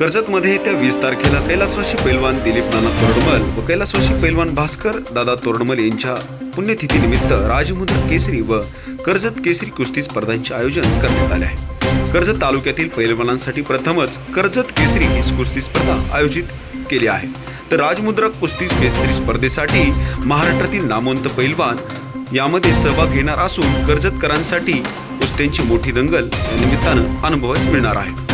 कर्जतमध्ये येत्या वीस तारखेला कैलासवाशी पैलवान दिलीप नाना तोरडमल व कैलासवाशी पैलवान भास्कर दादा तोरडमल यांच्या पुण्यतिथीनिमित्त राजमुद्रा केसरी व कर्जत केसरी कुस्ती स्पर्धांचे आयोजन करण्यात आले आहे. कर्जत तालुक्यातील पैलवानांसाठी प्रथमच कर्जत केसरी ही कुस्ती स्पर्धा आयोजित केली आहे. तर राजमुद्रा कुस्ती केसरी स्पर्धेसाठी महाराष्ट्रातील नामवंत पैलवान यामध्ये सहभाग घेणार असून कर्जतकरांसाठी कुस्त्यांची मोठी दंगल या निमित्तानं अनुभवास मिळणार आहे.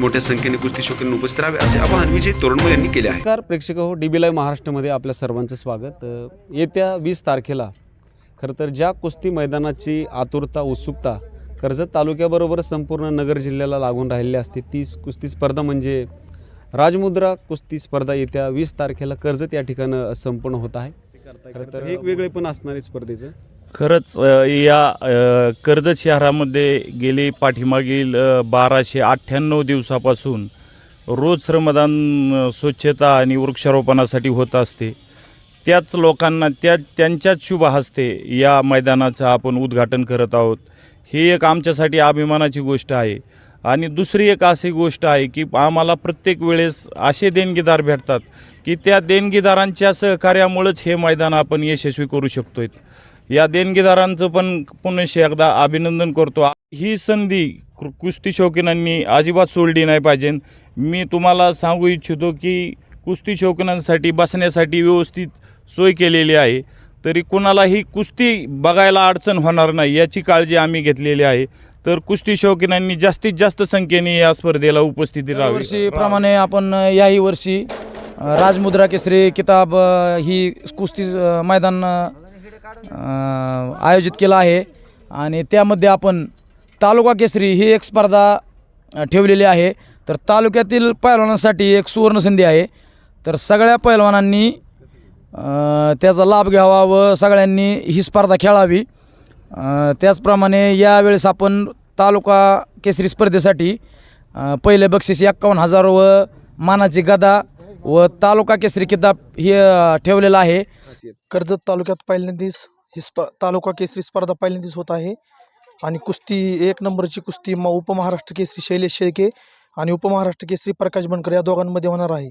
मोठ्या संख्येने कुस्ती शौकीन उपस्थित राहावे असे आवाहन विजय तोरणमल यांनी केले आहे. नमस्कार प्रेक्षक हो डी बी लाईव्ह महाराष्ट्रामध्ये आपल्या सर्वांचं स्वागत. येत्या वीस तारखेला खरं तर ज्या कुस्ती मैदानाची आतुरता उत्सुकता कर्जत तालुक्याबरोबर संपूर्ण नगर जिल्ह्याला लागून राहिलेली असते ती कुस्ती स्पर्धा म्हणजे राजमुद्रा कुस्ती स्पर्धा येत्या वीस तारखेला कर्जत या ठिकाणं संपन्न होत आहे. खरं तर एक वेगळे पण असणार स्पर्धेचं. खरंच या अ, कर्जत शहरामध्ये गेले पाठीमागील बाराशे अठ्ठ्याण्णव दिवसापासून रोज श्रमदान स्वच्छता आणि वृक्षारोपणासाठी होत असते. त्याच लोकांना त्या त्यांच्याच शुभ हस्ते या मैदानाचं आपण उद्घाटन करत आहोत. ही एक आमच्यासाठी अभिमानाची गोष्ट आहे. आणि दुसरी एक अशी गोष्ट आहे की आम्हाला प्रत्येक वेळेस असे देणगीदार भेटतात की त्या देणगीदारांच्या सहकार्यामुळेच हे मैदान आपण यशस्वी करू शकतोय. या देणगीदारांचं पण पुनश्च एकदा अभिनंदन करतो. ही संधी कुस्ती शौकीनांनी अजिबात सोडली नाही पाहिजे. मी तुम्हाला सांगू इच्छितो की कुस्ती शौकीनांसाठी बसण्यासाठी व्यवस्थित सोय केलेली आहे. तरी कुणालाही कुस्ती बघायला अडचण होणार नाही याची काळजी आम्ही घेतलेली आहे. तर कुस्ती शौकीनांनी जास्तीत जास्त संख्येने या स्पर्धेला उपस्थिती राहावी. वर्षीप्रमाणे आपण याही वर्षी राजमुद्रा केसरी किताब ही कुस्ती मैदान आयोजित केलं आहे. आणि त्यामध्ये आपण तालुका केसरी ही एक स्पर्धा ठेवलेली आहे. तर तालुक्यातील पैलवानांसाठी एक सुवर्णसंधी आहे. तर सगळ्या पैलवानांनी त्याचा लाभ घ्यावा व सगळ्यांनी ही स्पर्धा खेळावी. त्याचप्रमाणे यावेळेस आपण तालुका केसरी स्पर्धेसाठी पहिले बक्षीस एक्कावन्न हजार व मानाची गदा व तालुका केसरी किताब हे ठेवलेला आहे. कर्जत तालुक्यात पहिल्यांदाच ही स्प तालुका केसरी स्पर्धा पहिल्यांदाच होत आहे. आणि कुस्ती एक नंबरची कुस्ती म उपमहाराष्ट्र केसरी शैलेश शेळके आणि उपमहाराष्ट्र केसरी प्रकाश बनकर या दोघांमध्ये होणार आहे.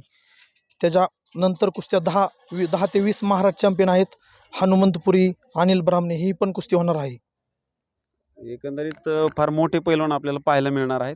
त्याच्यानंतर कुस्त्या दहा वी दहा ते वीस महाराष्ट्र चॅम्पियन आहेत. हनुमंतपुरी अनिल ब्राह्मणे ही पण कुस्ती होणार आहे. एकंदरीत फार मोठे पैलवान आपल्याला पाहायला मिळणार आहेत.